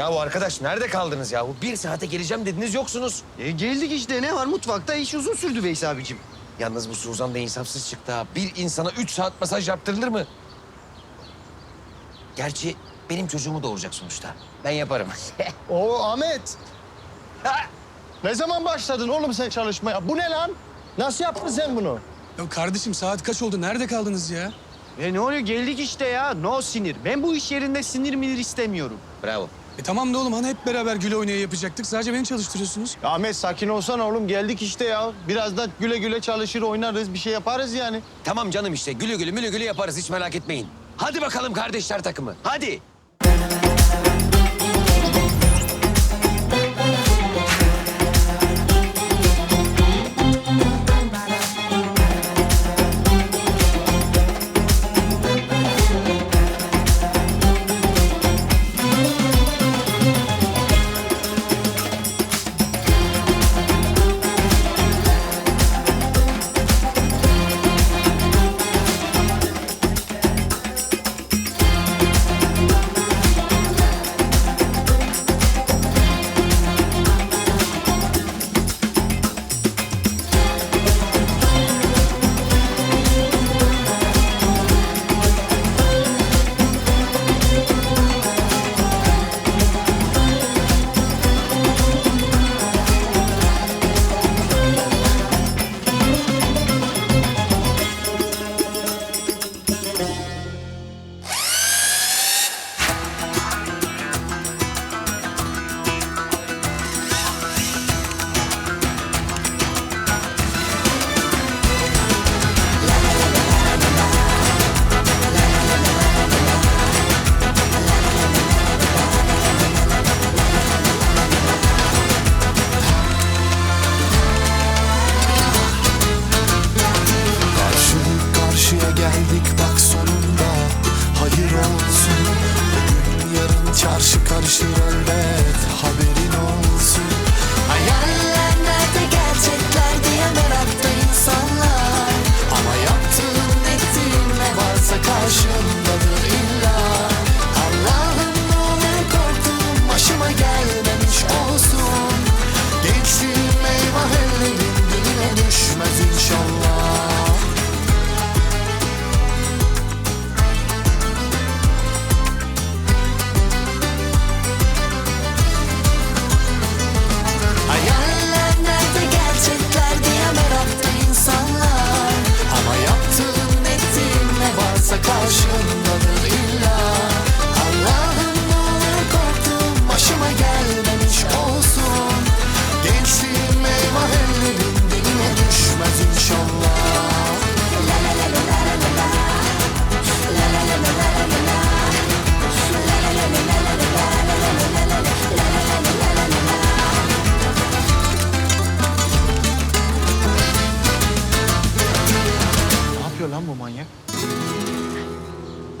Ya bu arkadaş nerede kaldınız ya? Bu bir saate geleceğim dediniz yoksunuz. E, geldik işte ne var mutfakta iş uzun sürdü Veys abicim. Yalnız bu Suzan da insafsız çıktı ha. Bir insana üç saat masaj yaptırılır mı? Gerçi benim çocuğumu doğuracak sonuçta. Ben yaparım. Oo Ahmet. Ha! Ne zaman başladın oğlum sen çalışmaya? Bu ne lan? Nasıl yaptın sen bunu? Ya kardeşim saat kaç oldu? Nerede kaldınız ya? E ne oluyor geldik işte ya no sinir. Ben bu iş yerinde sinir minir istemiyorum. Bravo. E tamam da oğlum hani hep beraber güle oynaya yapacaktık. Sadece beni çalıştırıyorsunuz. Ya Ahmet sakin olsana oğlum geldik işte ya. Biraz da güle güle çalışır oynarız bir şey yaparız yani. Tamam canım işte gülü gülü mülü gülü yaparız hiç merak etmeyin. Hadi bakalım kardeşler takımı. Hadi.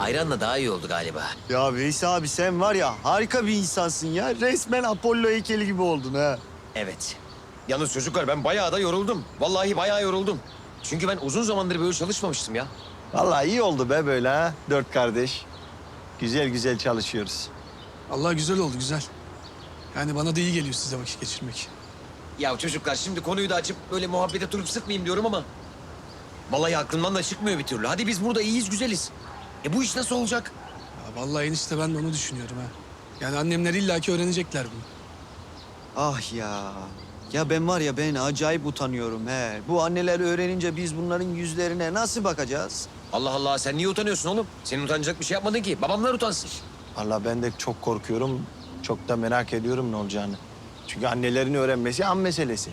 Ayranla daha iyi oldu galiba. Ya Veys abi sen var ya harika bir insansın ya. Resmen Apollo heykeli gibi oldun ha. Evet. Yalnız çocuklar ben bayağı da yoruldum. Vallahi bayağı yoruldum. Çünkü ben uzun zamandır böyle çalışmamıştım ya. Vallahi iyi oldu be böyle ha. Dört kardeş. Güzel güzel çalışıyoruz. Allah güzel oldu güzel. Yani bana da iyi geliyor size vakit geçirmek. Ya çocuklar şimdi konuyu da açıp böyle muhabbete durup sıkmayayım diyorum ama... Vallahi aklımdan da çıkmıyor bir türlü. Hadi biz burada iyiyiz, güzeliz. E bu iş nasıl olacak? Ya vallahi enişte ben de onu düşünüyorum ha. Yani annemler illaki öğrenecekler bunu. Ah ya. Ya ben var ya ben acayip utanıyorum he. Bu anneler öğrenince biz bunların yüzlerine nasıl bakacağız? Allah Allah sen niye utanıyorsun oğlum? Senin utanacak bir şey yapmadın ki. Babamlar utansın. Vallahi ben de çok korkuyorum. Çok da merak ediyorum ne olacağını. Çünkü annelerin öğrenmesi an meselesi.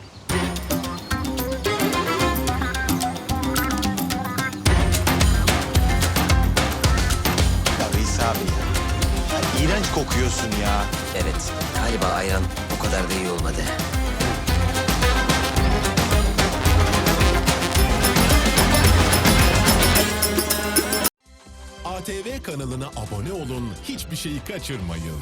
Kokuyorsun ya. Evet galiba ayran o kadar da iyi olmadı. ATV kanalına abone olun, hiçbir şeyi kaçırmayın.